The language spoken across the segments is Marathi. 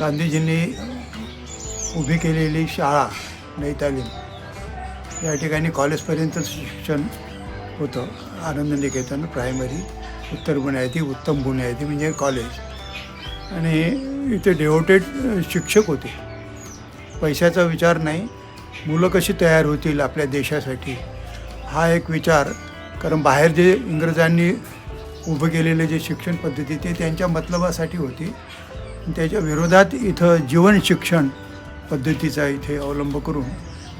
गांधीजींनी उभी केलेली शाळा नैतालीम या ठिकाणी कॉलेजपर्यंत शिक्षण होतं. आनंद निकेतन प्रायमरी उत्तर बुनियादी उत्तम बुनियादी म्हणजे कॉलेज. आणि इथे डेवोटेड शिक्षक होते. पैशाचा विचार नाही. मुलं कशी तयार होतील आपल्या देशासाठी? हा एक विचार कारण बाहेर जे इंग्रजांनी उभं केलेले जे शिक्षण पद्धती ते त्यांच्या मतलबासाठी होती. त्याच्या विरोधात इथं जीवन शिक्षण पद्धतीचा इथे अवलंब करून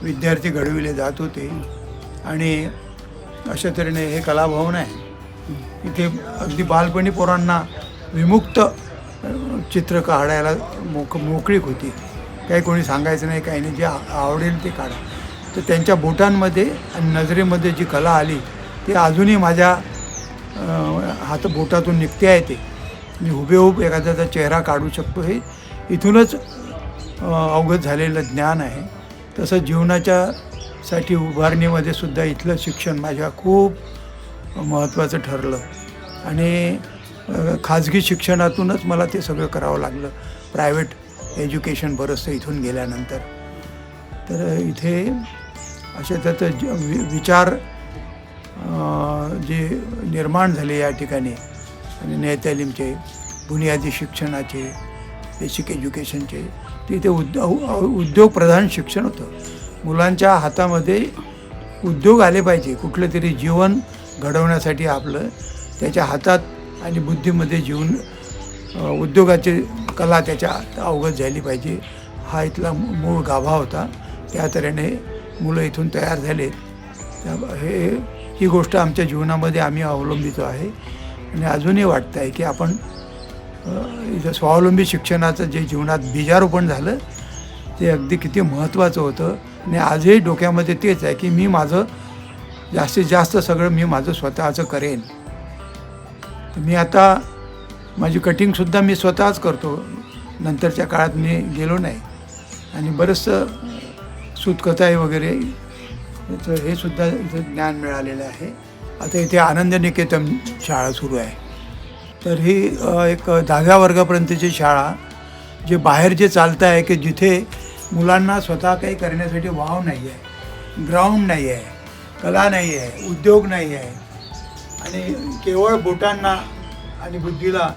विद्यार्थी घडविले जात होते. आणि अशा तऱ्हेने हे कलाभवन आहे. इथे अगदी बालपणी पोरांना विमुक्त चित्र काढायला मोक मोकळीक होती. काही कोणी सांगायचं नाही काही नाही. जे आ- आवडेल ते काढा. तर त्यांच्या बोटांमध्ये आणि नजरेमध्ये जी कला आली ती अजूनही माझ्या हात बोटातून निघते आहे ते. मी हुबेहूब एखाद्याचा चेहरा काढू शकतो. हे इथूनच अवगत झालेलं ज्ञान आहे. तसं जीवनाच्या साठी उभारणीमध्ये सुद्धा इथलं शिक्षण माझ्या खूप महत्त्वाचं ठरलं. आणि खाजगी शिक्षणातूनच मला ते सगळं करावं लागलं. प्रायव्हेट एज्युकेशन बरंचसं इथून गेल्यानंतर. तर इथे असे त्यात वि- विचार जे निर्माण झाले या ठिकाणी आणि नेत्यालिमचे बुनियादी शिक्षणाचे बेसिक एज्युकेशनचे तिथे इथे उद्योग उद्योगप्रधान शिक्षण होतं. मुलांच्या हातामध्ये उद्योग आले पाहिजे. कुठलं तरी जीवन घडवण्यासाठी आपलं त्याच्या हातात आणि बुद्धीमध्ये जीवन उद्योगाची कला त्याच्या अवगत झाली पाहिजे. हा इथला मूळ गाभा होता. त्या तऱ्हेने मुलं इथून तयार झालेत. हे ही गोष्ट आमच्या जीवनामध्ये आम्ही अवलंबितो आहे. आणि अजूनही वाटतं आहे की आपण इथं स्वावलंबी शिक्षणाचं जे जीवनात बीजारोपण झालं ते अगदी किती महत्त्वाचं होतं. आणि आजही डोक्यामध्ये तेच आहे की मी माझं जास्तीत जास्त सगळं मी माझं स्वतःचं करेन. तर मी आता माझी कटिंगसुद्धा मी स्वतःच करतो. नंतरच्या काळात मी गेलो नाही. आणि बरंचसं सूतकथाई वगैरे हे सुद्धा इथं ज्ञान मिळालेलं आहे. आता इथे आनंद निकेतन शाळा सुरू आहे. तर ही एक दहाव्या वर्गापर्यंतची शाळा जे बाहेर जे चालतं आहे की जिथे मुलांना स्वतः काही करण्यासाठी वाव नाही आहे ग्राउंड नाही आहे कला नाही आहे उद्योग नाही आहे आणि केवळ बोटांना आणि बुद्धीला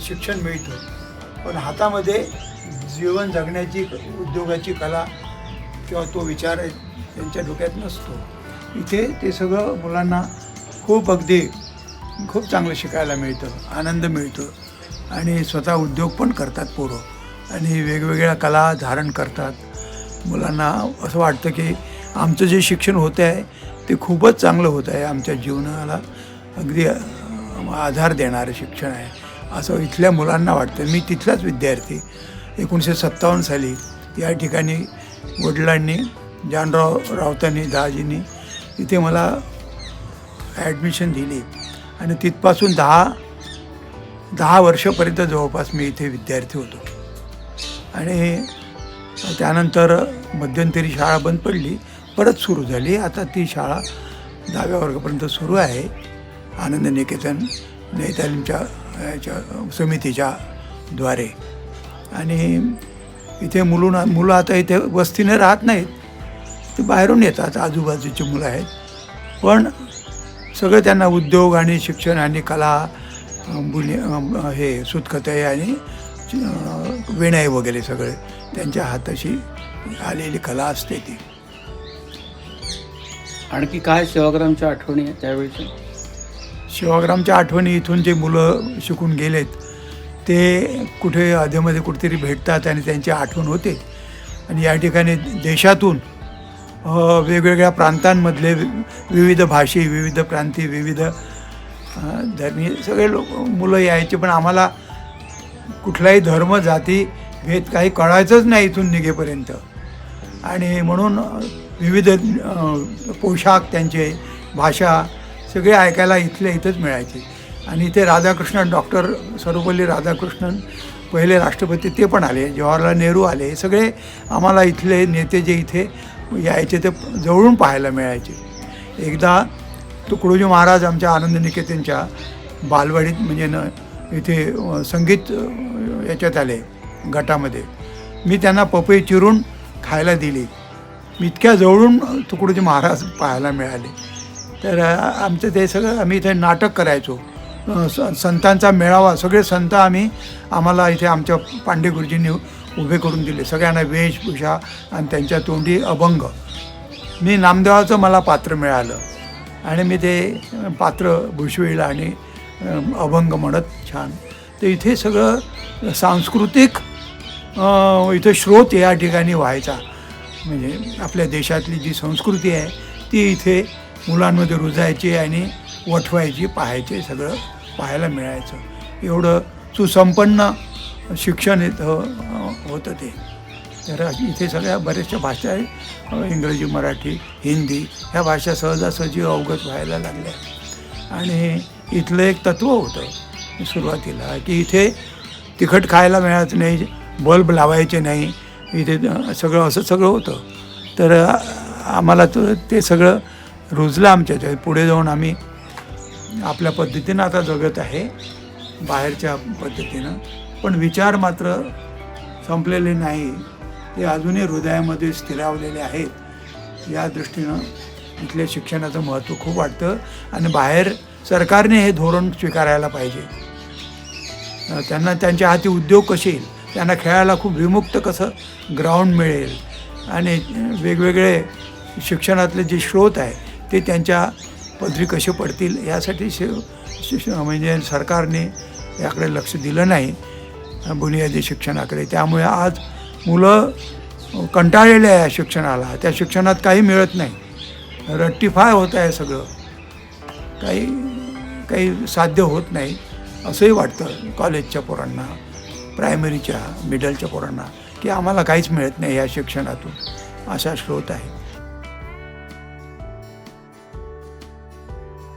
शिक्षण मिळतं पण हातामध्ये जीवन जगण्याची उद्योगाची कला किंवा तो विचार त्यांच्या डोक्यात नसतो. इथे ते सगळं मुलांना खूप अगदी खूप चांगलं शिकायला मिळतं आनंद मिळतो आणि स्वतः उद्योग पण करतात पोरं आणि वेगवेगळ्या कला धारण करतात. मुलांना असं वाटतं की आमचं जे शिक्षण होतं आहे ते खूपच चांगलं होत आहे आमच्या जीवनाला अगदी आधार देणारं शिक्षण आहे. असं इथल्या मुलांना वाटतं. मी तिथलाच विद्यार्थी एकोणीसशे सत्तावन्न साली या ठिकाणी वडिलांनी जानराव राऊतांनी दहाजींनी इथे मला ॲडमिशन दिली. आणि तिथपासून दहा दहा वर्षापर्यंत जवळपास मी इथे विद्यार्थी होतो. आणि त्यानंतर मध्यंतरी शाळा बंद पडली परत सुरू झाली. आता ती शाळा दहाव्या वर्गापर्यंत सुरू आहे. आनंद निकेतन नैतालीमच्या याच्या समितीच्या द्वारे. आणि इथे मुलं मुलं आता इथे वस्तीने राहत नाहीत. ते बाहेरून येतात आजूबाजूची मुलं आहेत. पण सगळं त्यांना उद्योग आणि शिक्षण आणि कला अं, हे सुतकथाई आणि अं, विणाई वगैरे सगळे त्यांच्या हाताशी आलेली कला असते ती. आणखी काय सेवाग्रामच्या आठवणी आहेत त्यावेळीच्या सेवाग्रामच्या आठवणी इथून जे मुलं शिकून गेलेत ते कुठे अधेमध्ये कुठेतरी भेटतात आणि त्यांची आठवण होते. आणि या ठिकाणी देशातून वेगवेगळ्या प्रांतांमधले विविध भाषी विविध प्रांती विविध धर्मी सगळे लोक मुलं यायचे पण आम्हाला कुठलाही धर्म जाती भेद काही कळायचंच नाही इथून निघेपर्यंत. आणि म्हणून विविध पोशाख त्यांचे भाषा सगळे ऐकायला इथल्या इथंच मिळायचे. आणि इथे राधाकृष्णन डॉक्टर सर्वपल्ली राधाकृष्णन पहिले राष्ट्रपती ते पण आले जवाहरलाल नेहरू आले हे सगळे आम्हाला इथले नेते जे इथे यायचे ते जवळून पाहायला मिळायचे. एकदा तुकडोजी महाराज आमच्या आनंद निकेतनच्या बालवाडीत म्हणजे न इथे संगीत याच्यात आले गटामध्ये मी त्यांना पपई चिरून खायला दिली. मी इतक्या जवळून तुकडोजी महाराज पाहायला मिळाले. तर आमचं ते सगळं आम्ही इथे नाटक करायचो. स- संतांचा मेळावा सगळे संत आम्ही आम्हाला इथे आमच्या पांडे गुरुजींनी उभे करून दिले. सगळ्यांना वेशभूषा आणि त्यांच्या तोंडी अभंग. मी नामदेवाचं मला पात्र मिळालं. आणि मी ते पात्र भुशवेल आणि अभंग म्हणत छान. तर इथे सगळं सांस्कृतिक इथे स्रोत या ठिकाणी व्हायचा. म्हणजे आपल्या देशातली जी संस्कृती आहे ती इथे मुलांमध्ये रुजायची आणि वठवायची पाहायचे सगळं पाहायला मिळायचं. एवढं सुसंपन्न शिक्षण येत होतं ते. तर इथे सगळ्या बऱ्याचशा भाषा आहे इंग्रजी मराठी हिंदी ह्या भाषा सहजासहजी अवगत व्हायला लागल्या. आणि इथलं एक तत्त्व होतं सुरुवातीला की इथे तिखट खायला मिळत नाही बल्ब लावायचे नाही. इथे सगळं असं सगळं होतं. तर आम्हाला तो ते सगळं रुजलं आमच्या पुढे जाऊन आम्ही आपल्या पद्धतीनं आता जगत आहे बाहेरच्या पद्धतीनं. पण विचार मात्र संपलेले नाही. ते अजूनही हृदयामध्ये स्थिरावलेले आहेत. या दृष्टीनं इथल्या शिक्षणाचं महत्त्व खूप वाटतं आणि बाहेर सरकारने हे धोरण स्वीकारायला पाहिजे. त्यांना त्यांच्या हाती उद्योग कसे येईल? त्यांना खेळायला खूप विमुक्त कसं ग्राउंड मिळेल? आणि वेगवेगळे शिक्षणातले जे स्रोत आहे ते त्यांच्या पदरी कसे पडतील? यासाठी शि शिक्ष म्हणजे सरकारने याकडे लक्ष दिलं नाही. बुनियादी शिक्षणाकडे. त्यामुळे आज मुलं कंटाळलेले आहे या शिक्षणाला. त्या शिक्षणात काही मिळत नाही. रट्टीफाय होत आहे सगळं. काही काही साध्य होत नाही. असंही वाटतं कॉलेजच्या पोरांना प्रायमरीच्या मिडलच्या पोरांना की आम्हाला काहीच मिळत नाही या शिक्षणातून. असा स्रोत आहे.